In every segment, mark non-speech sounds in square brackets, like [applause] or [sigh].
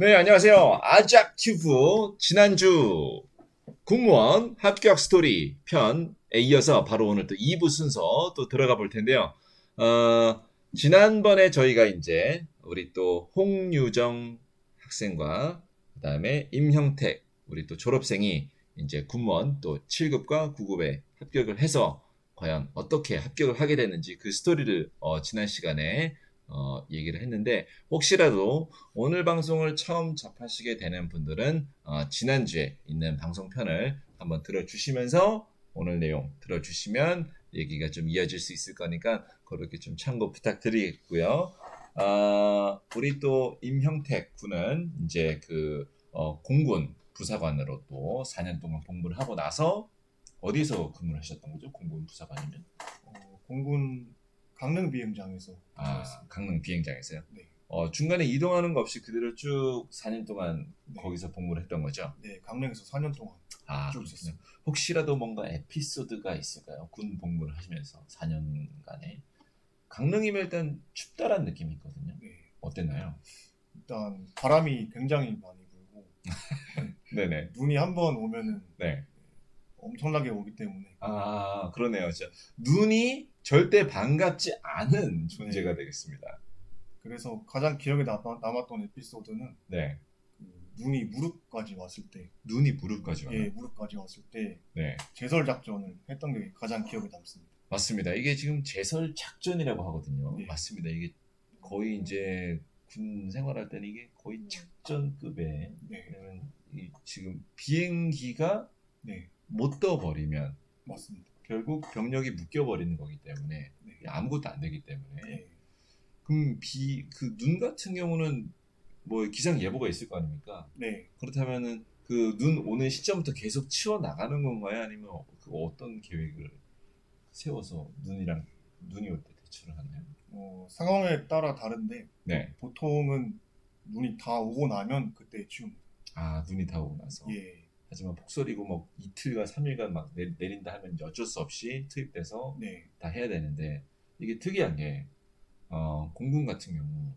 네, 안녕하세요. 아작튜브 지난주 공무원 합격 스토리 편에 이어서 바로 오늘 또 2부 순서 또 들어가 볼 텐데요. 어, 지난번에 저희가 이제 우리 또 홍유정 학생과 그다음에 임형택 우리 또 졸업생이 이제 군무원 또 7급과 9급에 합격을 해서 과연 어떻게 합격을 하게 됐는지 그 스토리를 어, 지난 시간에 어, 얘기를 했는데 혹시라도 오늘 방송을 처음 접하시게 되는 분들은 어, 지난주에 있는 방송편을 한번 들어주시면서 오늘 내용 들어주시면 얘기가 좀 이어질 수 있을 거니까 그렇게 좀 참고 부탁드리겠고요. 아, 우리 또 임형택 군은 이제 그 어, 공군 부사관으로 또 4년 동안 복무를 하고 나서 어디서 근무를 하셨던 거죠? 공군 부사관이면? 어, 공군 강릉 비행장에서 아. 강릉 비행장에서요. 네. 어, 중간에 이동하는 거 없이 그대로 쭉 4년 동안 네. 거기서 복무를 했던 거죠. 네, 강릉에서 4년 동안 아, 쭉. 있었어요. 혹시라도 뭔가 에피소드가 있을까요? 군 복무를 하시면서 4년간에. 강릉이면 일단 춥다란 느낌이 있거든요. 네, 어땠나요? 일단 바람이 굉장히 많이 불고 [laughs] 네네. 눈이 한 번 오면은 네. 엄청나게 오기 때문에 아, 그러네요. 진짜. 눈이 절대 반갑지 않은 존재가 네. 되겠습니다. 그래서 가장 기억에 남, 남았던 에피소드는 네. 그 눈이 무릎까지 왔을 때, 눈이 무릎까지 와요. 예, 무릎까지 왔을 때 네. 제설 작전을 했던 게 가장 기억에 남습니다. 맞습니다. 이게 지금 제설 작전이라고 하거든요. 네. 맞습니다. 이게 거의 이제 군 생활할 때는 이게 거의 작전급의 네, 왜냐면 이 지금 비행기가 네, 못 떠버리면 맞습니다. 결국 병력이 묶여버리는 거기 때문에 네, 아무것도 안 되기 때문에 네, 그럼 비 그 눈 같은 경우는 뭐 기상 예보가 있을 거 아닙니까? 네. 그렇다면은 그 눈 오는 시점부터 계속 치워 나가는 건가요? 아니면 그 어떤 계획을 세워서 눈이랑 눈이 올 때 대처를 하나요? 어, 상황에 따라 다른데 네. 보통은 눈이 다 오고 나면 그때 치웁니다. 아 눈이 다 오고 나서. 예, 하지만 폭설이고 뭐 이틀과 3일간 막 내, 내린다 하면 어쩔 수 없이 투입돼서 네, 다 해야 되는데 이게 특이한 게 어, 공군 같은 경우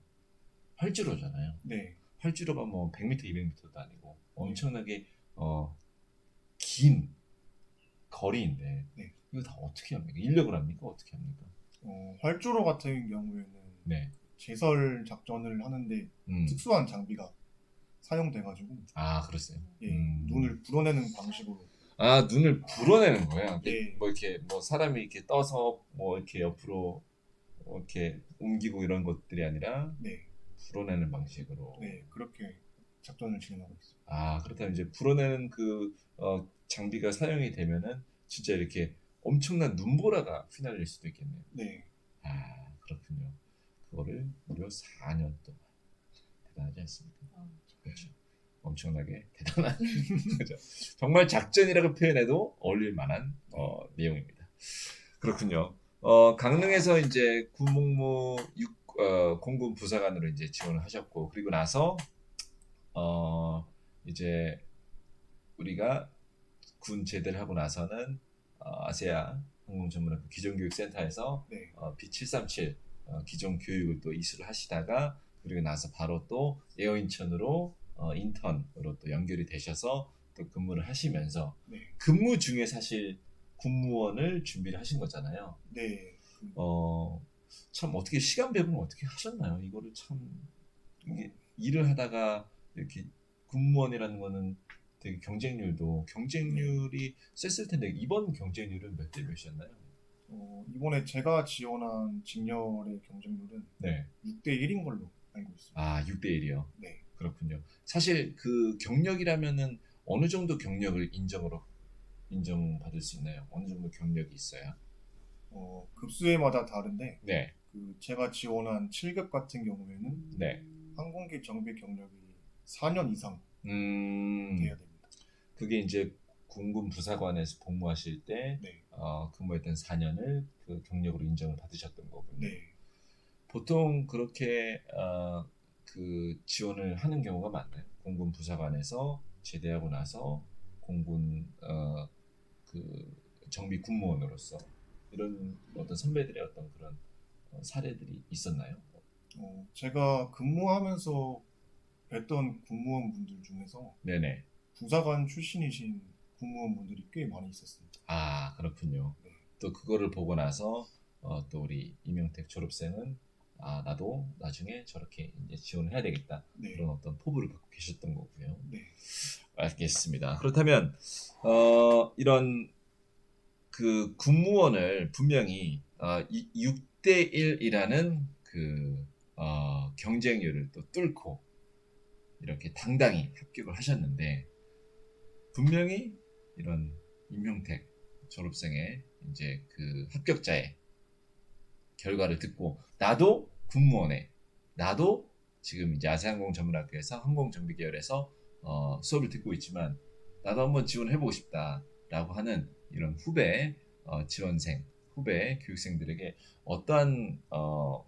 활주로잖아요. 네, 활주로가 뭐 100m, 200m도 아니고 엄청나게 어, 긴 거리인데 네. 이거 다 어떻게 합니까? 인력을 합니까? 어떻게 합니까? 어, 활주로 같은 경우에는 네. 제설 작전을 하는데 음. 특수한 장비가 사용돼가지고 아 그렇어요. 예, 음. 눈을 불어내는 방식으로 아 눈을 불어내는 거야. 예. 뭐 이렇게 뭐 사람이 이렇게 떠서 뭐 이렇게 옆으로 뭐 이렇게 옮기고 이런 것들이 아니라 네, 불어내는 방식으로. 네 그렇게 작전을 진행하고 있습니다. 아 그렇다면 이제 불어내는 그 어, 장비가 사용이 되면은 진짜 이렇게 엄청난 눈보라가 휘날릴 수도 있겠네요. 네, 아 그렇군요. 그거를 무려 4년 동안 대단하지 않습니까? 그렇죠. 엄청나게 [laughs] 대단한 그죠. 정말 작전이라고 표현해도 어울릴 만한 어, 내용입니다. 그렇군요. 어, 강릉에서 이제 군복무 육, 어, 공군 부사관으로 이제 지원을 하셨고 그리고 나서 어, 이제 우리가 군 제대를 하고 나서는 어, 아세아 항공전문학교 기종교육센터에서 네, 어, B737 어, 기존 교육을 또 이수를 하시다가 그리고 나서 바로 또 에어인천으로 어, 인턴으로 또 연결이 되셔서 또 근무를 하시면서 네, 근무 중에 사실 군무원을 준비를 하신 거잖아요. 네. 그, 어, 참 어떻게 시간 배분을 어떻게 하셨나요? 이거를 참 이게 일을 하다가 이렇게 군무원이라는 거는 되게 경쟁률도 경쟁률이 셌을 텐데 이번 경쟁률은 몇 대 몇이었나요? 어, 이번에 제가 지원한 직렬의 경쟁률은 네. 6대 1인 걸로 알고 있습니다. 아, 6대 1이요. 네, 그렇군요. 사실 그 경력이라면은 어느 정도 경력을 인정으로 인정받을 수 있나요? 어느 정도 경력이 있어야? 어, 급수에마다 다른데 네, 그 제가 지원한 7급 같은 경우에는 네. 항공기 정비 경력이 4년 이상 음, 돼야 됩니다. 그게 이제 군군 부사관에서 복무하실 때 네, 어, 근무했던 4년을 그 경력으로 인정을 받으셨던 거군요. 네, 보통 그렇게 어, 그 지원을 하는 경우가 많나요? 공군 부사관에서 제대하고 나서 공군 어, 그 정비 군무원으로서 이런 어떤 선배들의 어떤 그런 어, 사례들이 있었나요? 어, 제가 근무하면서 뵀던 군무원분들 중에서 네네. 부사관 출신이신 군무원분들이 꽤 많이 있었습니다. 아 그렇군요. 네. 또 그거를 보고 나서 어, 또 우리 이명택 졸업생은 아 나도 나중에 저렇게 이제 지원을 해야 되겠다 네, 그런 어떤 포부를 갖고 계셨던 거고요. 네, 알겠습니다. 그렇다면 어, 이런 그 군무원을 분명히 어, 6대 1이라는 그 어, 경쟁률을 또 뚫고 이렇게 당당히 합격을 하셨는데 분명히 이런 임명택 졸업생의 이제 그 합격자의 결과를 듣고 나도 군무원에 나도 지금 이제 아세항공 전문학교에서 항공정비 계열에서 어, 수업을 듣고 있지만 나도 한번 지원해보고 싶다라고 하는 이런 후배 어, 지원생, 후배 교육생들에게 어떠한 어,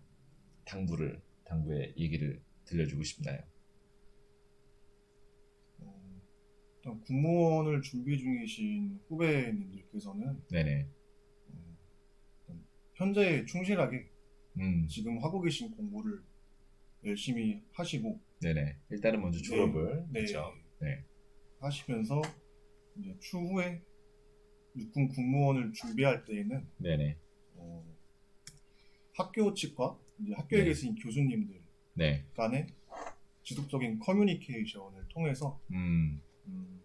당부를 당부의 얘기를 들려주고 싶나요? 어, 일단 군무원을 준비 중이신 후배님들께서는 네네, 어, 현재에 충실하게 음, 지금 하고 계신 공부를 열심히 하시고 네네. 일단은 먼저 졸업을 네, 그렇죠. 네. 하시면서 이제 추후에 육군 군무원을 준비할 때에는 네네, 어, 학교 측과 이제 학교에 네. 계신 교수님들 네, 간의 지속적인 커뮤니케이션을 통해서 음, 음,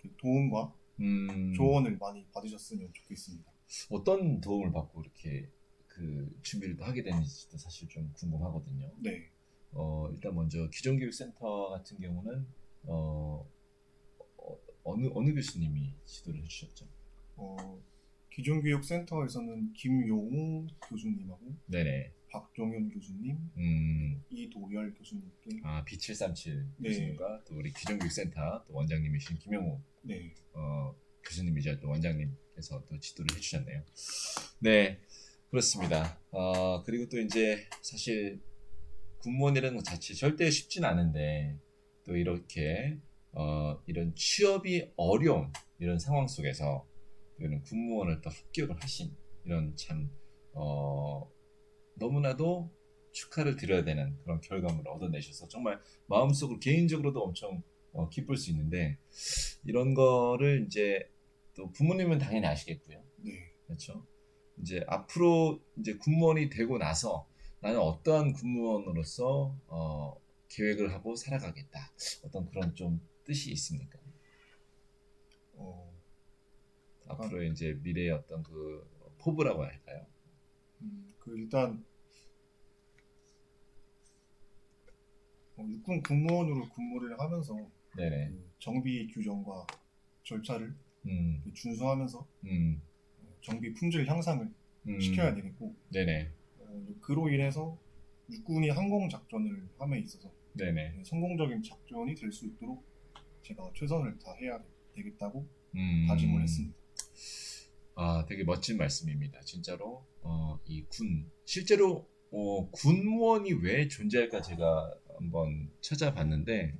그 도움과 음, 조언을 많이 받으셨으면 좋겠습니다. 어떤 도움을 받고 이렇게 그 준비를 또 하게 되는지도 사실 좀 궁금하거든요. 네, 어, 일단 먼저 기존교육센터 같은 경우는 어, 어, 어느 어느 교수님이 지도를 해주셨죠? 어, 기존교육센터에서는 김용우 교수님하고 네네. 박종현 교수님, 음, 이도열 교수님께 아 B737 네. 교수님과 또 우리 기존교육센터 또 원장님이신 김영우 네, 어, 교수님이자 또 원장님께서 또 지도를 해주셨네요. 네, 그렇습니다. 어, 그리고 또 이제 사실 군무원이라는 것 자체 절대 쉽진 않은데 또 이렇게 어, 이런 취업이 어려운 이런 상황 속에서 또 이런 군무원을 또 합격을 하신 이런 참 어, 너무나도 축하를 드려야 되는 그런 결과물을 얻어내셔서 정말 마음속으로 개인적으로도 엄청 어, 기쁠 수 있는데 이런 거를 이제 또 부모님은 당연히 아시겠고요. 네, 그렇죠? 이제 앞으로 이제 군무원이 되고 나서 나는 어떠한 군무원으로서 어, 계획을 하고 살아가겠다. 어떤 그런 좀 뜻이 있습니까? 어, 앞으로의 이제 미래의 어떤 그 포부라고 할까요? 음, 그 일단 어, 육군 군무원으로 근무를 하면서. 그 정비 규정과 절차를 음, 준수하면서 음, 어, 정비 품질 향상을 음. 시켜야 되겠고 네네. 어, 그로 인해서 육군이 항공 작전을 함에 있어서 네네. 성공적인 작전이 될 수 있도록 제가 최선을 다해야 되겠다고 음. 다짐을 했습니다. 아, 되게 멋진 말씀입니다. 진짜로 어, 이군 실제로 어, 군무원이 왜 존재할까 제가 한번 찾아봤는데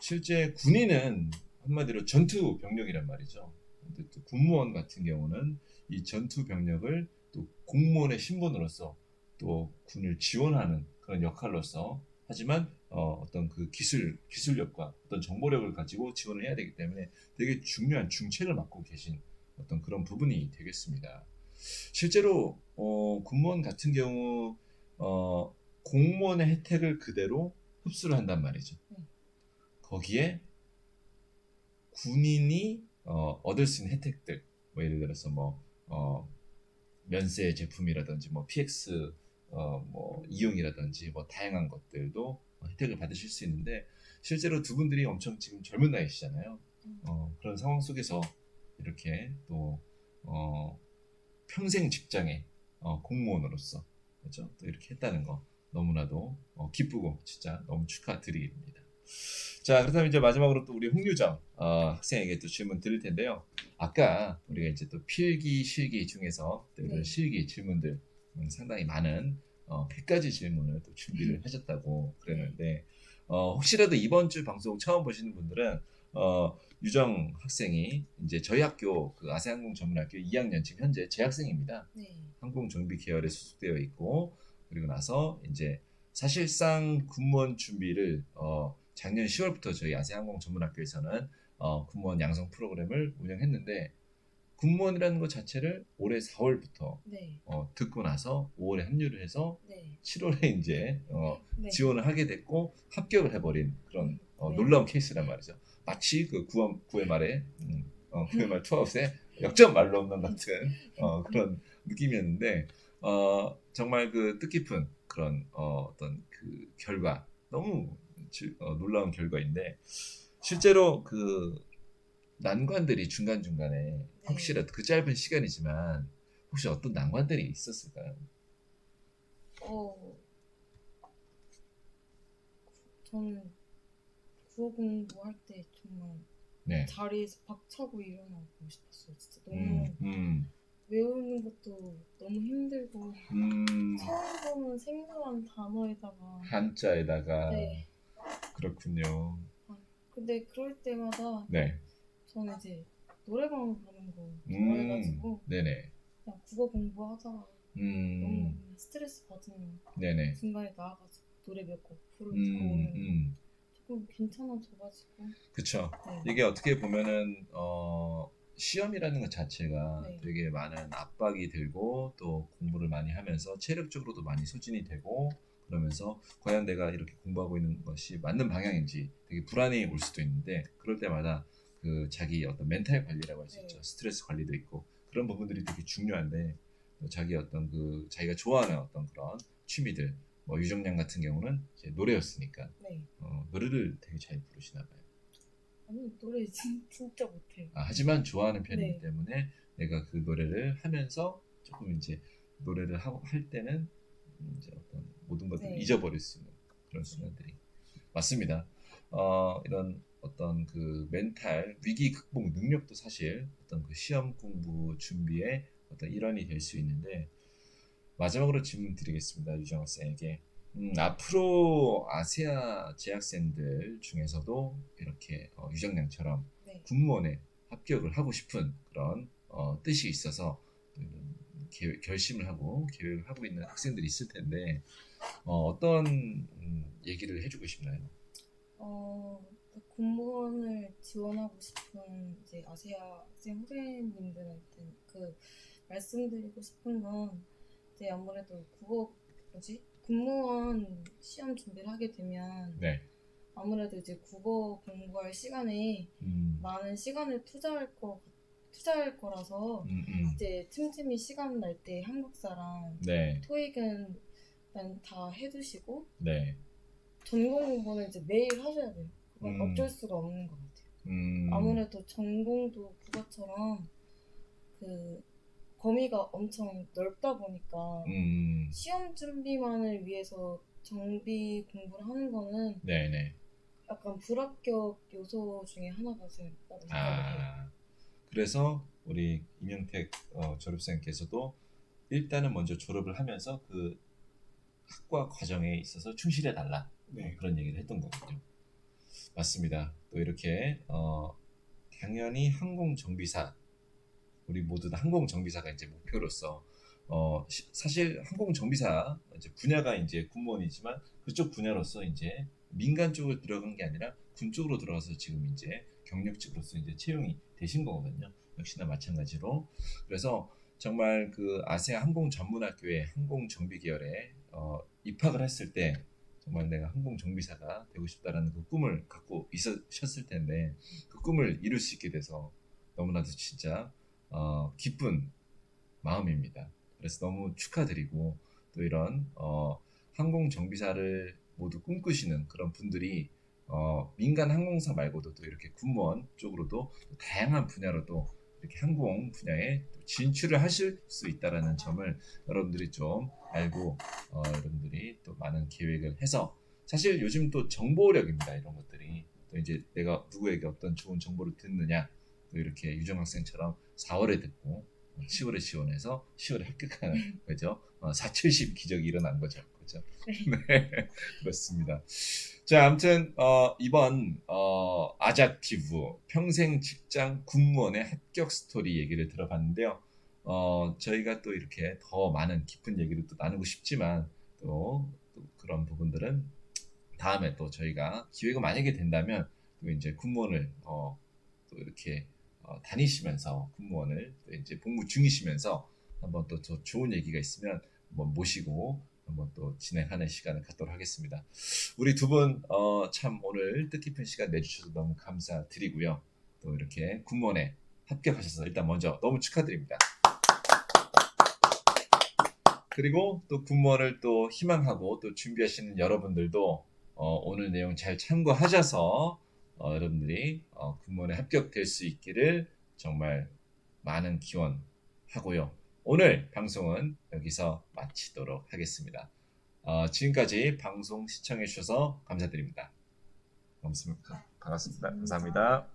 실제 군인은 한마디로 전투 병력이란 말이죠. 근데 또 군무원 같은 경우는 이 전투 병력을 또 공무원의 신분으로서 또 군을 지원하는 그런 역할로서 하지만 어, 어떤 그 기술 기술력과 어떤 정보력을 가지고 지원을 해야 되기 때문에 되게 중요한 중책을 맡고 계신 어떤 그런 부분이 되겠습니다. 실제로 어, 군무원 같은 경우 어, 공무원의 혜택을 그대로 흡수를 한단 말이죠. 네. 거기에 군인이 어, 얻을 수 있는 혜택들, 뭐 예를 들어서 뭐 어, 면세 제품이라든지 뭐 PX 어, 뭐 이용이라든지 뭐 다양한 것들도 혜택을 받으실 수 있는데 실제로 두 분들이 엄청 지금 젊은 나이시잖아요. 어, 그런 상황 속에서 이렇게 또 어, 평생 직장에 어, 공무원으로서 그렇죠? 또 이렇게 했다는 거 너무나도 어, 기쁘고 진짜 너무 축하드립니다. 자 그렇다면 이제 마지막으로 또 우리 홍유정 어, 학생에게 또 질문 드릴 텐데요. 아까 우리가 이제 또 필기 실기 중에서 또 이런 네. 실기 질문들 음, 상당히 많은 어, 100가지 질문을 또 준비를 하셨다고 그랬는데 어, 혹시라도 이번 주 방송 처음 보시는 분들은 어, 유정 학생이 이제 저희 학교 그 아세항공 전문학교 2학년 지금 현재 재학생입니다. 네. 항공 정비 계열에 소속되어 있고 그리고 나서 이제 사실상 군무원 준비를 어, 작년 10월부터 저희 아세항공 전문학교에서는 어, 군무원 양성 프로그램을 운영했는데 군무원이라는 것 자체를 올해 4월부터 네. 어, 듣고 나서 5월에 합류를 해서 네. 7월에 이제 어, 네. 지원을 하게 됐고 합격을 해버린 그런 어, 네. 놀라운 케이스란 말이죠. 마치 그 9월, 9회 말에 음, 어, 9회 말 [laughs] 투아웃에 역전 말로 없는 같은 어, 그런 느낌이었는데 어, 정말 그 뜻깊은 그런 어, 어떤 그 결과 너무 지- 어, 놀라운 결과인데 실제로 그 난관들이 중간 중간에 혹시라도 그 짧은 시간이지만 혹시 어떤 난관들이 있었을까요? 어, 저는 국어 공부할 때 정말 네. 자리에서 박차고 일어나고 싶었어요. 진짜 너무 음, 음, 외우는 것도 너무 힘들고 음, 처음 보는 생소한 단어에다가 한자에다가 네. 그렇군요. 근데 그럴 때마다 네. 저는 이제 노래방 가는 거 음, 좋아해가지고 네네. 그냥 국어 공부하다가 너무 음, 스트레스 받으면 네네. 중간에 나와가지고 노래 몇 곡 부르고 음, 음, 조금 괜찮아져가지고 그쵸. 네. 이게 어떻게 보면은 어, 시험이라는 것 자체가 네. 되게 많은 압박이 들고 또 공부를 많이 하면서 체력적으로도 많이 소진이 되고 그러면서 과연 내가 이렇게 공부하고 있는 것이 맞는 방향인지 되게 불안이 올 수도 있는데 그럴 때마다 그 자기 어떤 멘탈 관리라고 할수 네. 있죠. 스트레스 관리도 있고 그런 부분들이 되게 중요한데 또 자기 어떤 그 자기가 좋아하는 어떤 그런 취미들 뭐 유정량 같은 경우는 이제 노래였으니까 네. 어, 노래를 되게 잘 부르시나 봐요. 아니 노래 진, 진짜 못해요. 아, 하지만 좋아하는 편이기 네. 때문에 내가 그 노래를 하면서 조금 이제 노래를 하고 할 때는 이제 어떤 모든 것들을 네. 잊어버릴 수 있는 그런 순간들이 맞습니다. 어, 이런 어떤 그 멘탈 위기 극복 능력도 사실 어떤 그 시험 공부 준비의 어떤 일환이 될 수 있는데 마지막으로 질문 드리겠습니다 유정 학생에게 음, 앞으로 아세아 재학생들 중에서도 이렇게 어, 유정량처럼 네. 군무원에 합격을 하고 싶은 그런 어, 뜻이 있어서 계획- 결심을 하고 계획을 하고 있는 학생들이 있을 텐데 어, 떤 얘기를 해주고 싶나요? 어 공무원을 지원하고 싶은 이제 아세아 학생 후배님들한테 그 말씀드리고 싶은 건 이제 아무래도 국어 뭐지 공무원 시험 준비를 하게 되면 네. 아무래도 이제 국어 공부할 시간에 음, 많은 시간을 투자할 거 투자할 거라서 음, 음. 이제 틈틈이 시간 날 때 한국사랑 네, 토익은 일단 다 해두시고 네. 전공 공부는 이제 매일 하셔야 돼요. 그건 음. 어쩔 수가 없는 것 같아요. 음, 아무래도 전공도 국어처럼 그 범위가 엄청 넓다 보니까 음, 시험 준비만을 위해서 정비 공부를 하는 거는 네, 네. 약간 불합격 요소 중에 하나가 된다고 생각해요. 아, 그래서 우리 임영택 어, 졸업생께서도 일단은 먼저 졸업을 하면서 그 학과 과정에 있어서 충실해 달라 네. 그런 얘기를 했던 거거든요. 맞습니다. 또 이렇게 어, 당연히 항공 정비사 우리 모두 다 항공 정비사가 이제 목표로서 어, 시- 사실 항공 정비사 이제 분야가 이제 군무원이지만 그쪽 분야로서 이제 민간 쪽을 들어간 게 아니라 군 쪽으로 들어가서 지금 이제 경력직으로서 이제 채용이 되신 거거든요. 역시나 마찬가지로 그래서 정말 그 아세아 항공 전문학교의 항공 정비 계열에 어, 입학을 했을 때 정말 내가 항공 정비사가 되고 싶다라는 그 꿈을 갖고 있으셨을 텐데 그 꿈을 이룰 수 있게 돼서 너무나도 진짜 어, 기쁜 마음입니다. 그래서 너무 축하드리고 또 이런 어, 항공 정비사를 모두 꿈꾸시는 그런 분들이 어, 민간 항공사 말고도 또 이렇게 군무원 쪽으로도 또 다양한 분야로도 이렇게 항공 분야에 또 진출을 하실 수 있다라는 점을 여러분들이 좀 알고 어, 여러분들이 또 많은 계획을 해서 사실 요즘 또 정보력입니다 이런 것들이 또 이제 내가 누구에게 어떤 좋은 정보를 듣느냐 또 이렇게 유정 학생처럼 4월에 듣고 10월에 지원해서 10월에 [laughs] 합격하는 거죠. 어, 470 기적이 일어난 거죠. 그죠? [laughs] 네, 그렇습니다. 자, 아무튼 어, 이번 어, 아자티브 평생 직장 군무원의 합격 스토리 얘기를 들어봤는데요. 어, 저희가 또 이렇게 더 많은 깊은 얘기를 또 나누고 싶지만 또 또 그런 부분들은 다음에 또 저희가 기회가 만약에 된다면 또 이제 군무원을 어, 또 이렇게 어, 다니시면서 군무원을 또 이제 복무 중이시면서 한번 또더 좋은 얘기가 있으면 한번 모시고 한번 또 진행하는 시간을 갖도록 하겠습니다. 우리 두분 어, 참 오늘 뜻깊은 시간 내주셔서 너무 감사드리고요. 또 이렇게 군무원에 합격하셔서 일단 먼저 너무 축하드립니다. 그리고 또 군무원을 또 희망하고 또 준비하시는 여러분들도 어, 오늘 내용 잘 참고하셔서 어, 여러분들이 어, 군무원에 합격될 수 있기를 정말 많은 기원하고요. 오늘 방송은 여기서 마치도록 하겠습니다. 어, 지금까지 방송 시청해 주셔서 감사드립니다. 반갑습니다. 반갑습니다. 감사합니다.